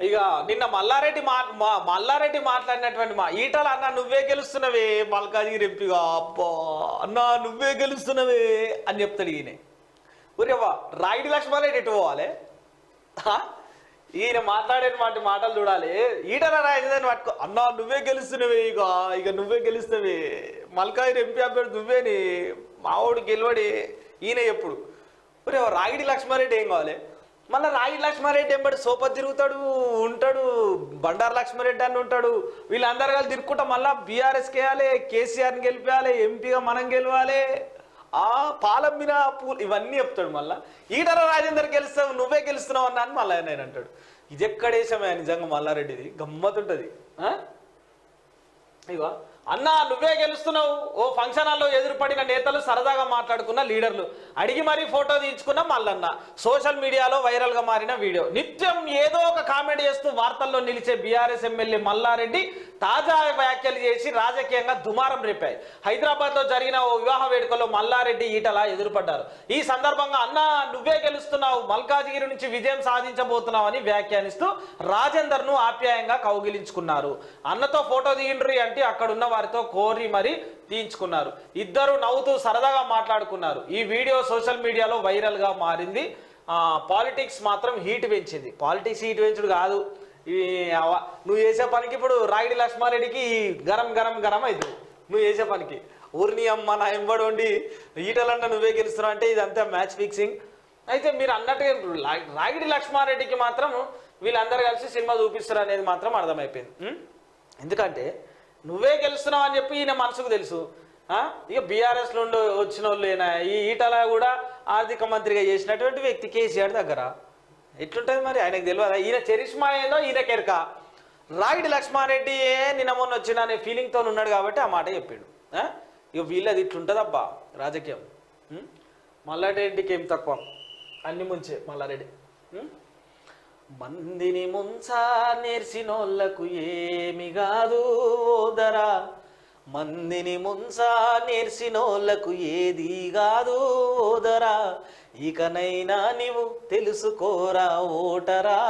ఇక నిన్న మల్లారెడ్డి మా మల్లారెడ్డి మాట్లాడినటువంటి మా ఈటల అన్న నువ్వే గెలుస్తున్నవే మల్కాజిగిరి ఎంపీగా. అబ్బా అన్న నువ్వే గెలుస్తున్నవే అని చెప్తాడు ఈయన. ఊరేవా రాయిడి లక్ష్మారెడ్డి ఎటు పోవాలి? ఈయన మాట్లాడేటువంటి వాటి మాటలు చూడాలి. ఈటల రాయదని పట్టుకో. అన్న నువ్వే గెలుస్తున్నవే ఇక ఇక నువ్వే గెలుస్తున్నవి. మల్కాజిరి ఎంపీ అభ్యర్థి నువ్వేని మావోడు గెలవడి ఈయన ఎప్పుడు? ఒరే రాయుడి లక్ష్మారెడ్డి ఏం కావాలి? మళ్ళీ రాగిడి లక్ష్మారెడ్డి ఎంబడి సోపర్ తిరుగుతాడు ఉంటాడు బండారు లక్ష్మారెడ్డి అని ఉంటాడు. వీళ్ళందరూ కలిసి తిరుగుకుంటా మళ్ళీ బీఆర్ఎస్కి వేయాలి కేసీఆర్ని గెలిపేయాలి ఎంపీగా మనం గెలవాలి. ఆ పాలం పూలు ఇవన్నీ చెప్తాడు మళ్ళా. ఈటల రాజేందర్ గెలుస్తావు నువ్వే గెలుస్తున్నావు అన్నా అని మళ్ళీ నేను అంటాడు. ఇది ఎక్కడేసామే నిజంగా మల్లారెడ్డిది? ఉంటుంది ఆ? అన్నా నువ్వే గెలుస్తున్నావు. ఓ ఫంక్షన్ హాల్లో ఎదురుపడిన నేతలు సరదాగా మాట్లాడుకున్న లీడర్లు. అడిగి మరీ ఫోటో తీయించుకున్న మల్లన్న. సోషల్ మీడియాలో వైరల్గా మారిన వీడియో. నిత్యం ఏదో ఒక కామెంట్ చేస్తూ వార్తల్లో నిలిచే బీఆర్ఎస్ ఎమ్మెల్యే మల్లారెడ్డి తాజా వ్యాఖ్యలు చేసి రాజకీయంగా దుమారం రేపాయి. హైదరాబాద్లో జరిగిన ఓ వివాహ వేడుకలో మల్లారెడ్డి ఈటలా ఎదురుపడ్డారు. ఈ సందర్భంగా అన్నా నువ్వే గెలుస్తున్నావు. మల్కాజిగిరి నుంచి విజయం సాధించబోతున్నావు అని వ్యాఖ్యానిస్తూ రాజేందర్ను ఆప్యాయంగా కౌగిలించుకున్నారు. అన్నతో ఫోటో దిగిండ్రి అంటే అక్కడున్న వారితో కోరి మరి తీయించుకున్నారు. ఇద్దరు నవ్వుతూ సరదాగా మాట్లాడుకున్నారు. ఈ వీడియో సోషల్ మీడియాలో వైరల్గా మారింది. పాలిటిక్స్ మాత్రం హీట్ పెంచింది. పాలిటిక్స్ హీట్ పెంచుడు కాదు. ఈ నువ్వు చేసే పనికి ఇప్పుడు రాగిడి లక్ష్మారెడ్డికి గరం గరం గరం అవుతుంది నువ్వు చేసే పనికి. ఊరిని అమ్మ నా ఎంబడి ఉండి ఈటలన్న నువ్వే గెలుస్తున్నావు అంటే ఇదంతా మ్యాచ్ ఫిక్సింగ్. అయితే మీరు అన్నట్టుగా రాగిడి లక్ష్మారెడ్డికి మాత్రం వీళ్ళందరూ కలిసి సినిమా చూపిస్తారు అనేది మాత్రం అర్థమైపోయింది. ఎందుకంటే నువ్వే గెలుస్తున్నావు అని చెప్పి ఈయన మనసుకు తెలుసు. ఇక బీఆర్ఎస్ నుండి వచ్చిన వాళ్ళేనా ఈ ఈటల కూడా ఆర్థిక మంత్రిగా చేసినటువంటి వ్యక్తి కేసీఆర్ దగ్గర. ఎట్లుంటుంది మరి? ఆయనకు తెలియదా? ఈయన చరిష్మా ఏదో ఈయన కెరక. రాయుడు లక్ష్మారెడ్డి ఏ నిన్న మొన్న వచ్చిన అనే ఫీలింగ్తో ఉన్నాడు కాబట్టి ఆ మాట చెప్పాడు. ఇక వీళ్ళది ఇట్లుంటుందబ్బా రాజకీయం. మల్లారెడ్డికి ఏం తక్కువ? అన్ని ముంచే మల్లారెడ్డి. మందిని ముంచా నేర్చినోళ్ళకు ఏమి కాదు ఓదరా. మందిని ముంచా నేర్చినోళ్ళకు ఏది కాదు ఓదరా. ఇకనైనా నీవు తెలుసుకోరా ఓటరా.